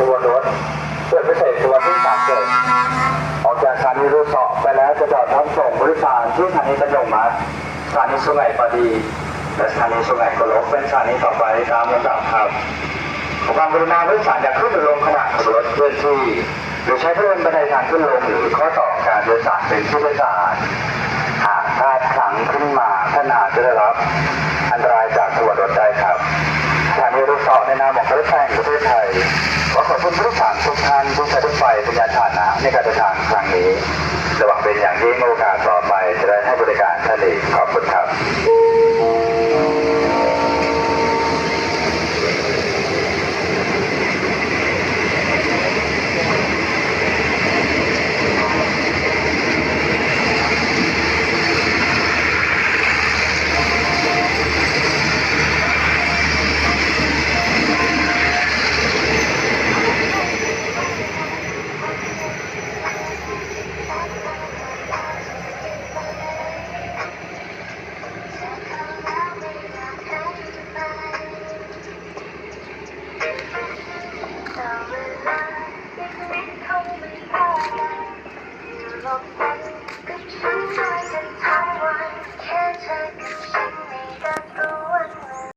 ตัวรถเพื่อพิเศษตัวที่สามเกตออกจากสถานีรูสอบไปแล้วจะจอดรับส่งผู้โดยสารที่สถานีตันยงมัดสถานีสุไหงปาดีและสถานีสุไหงโกลกเป็นสถานีต่อไปตามลำดับครับขอความกรุณาผู้โดยสารอย่าขึ้นหรือลงขณะขับรถเคลื่อนที่หรือใช้เพื่อนบันไดทางขึ้นลงหรือข้อต่อการโดยสารเป็นผู้โดยสารหากพลาดพลั้งขึ้นมาท่านอาจจะได้รับ อันตรายจากตัวรถได้ครับสถานีรถสอบในนามของรถไฟแห่งประเทศไทย ขอขอบคุณทุกท่านทุกท่านที่ใช้รถไฟเป็นยานพานะในการเดินทางครั้งนี้ระหว่างเป็นอย่างยิ่งโอกาส Taiwan, can't take me, that's the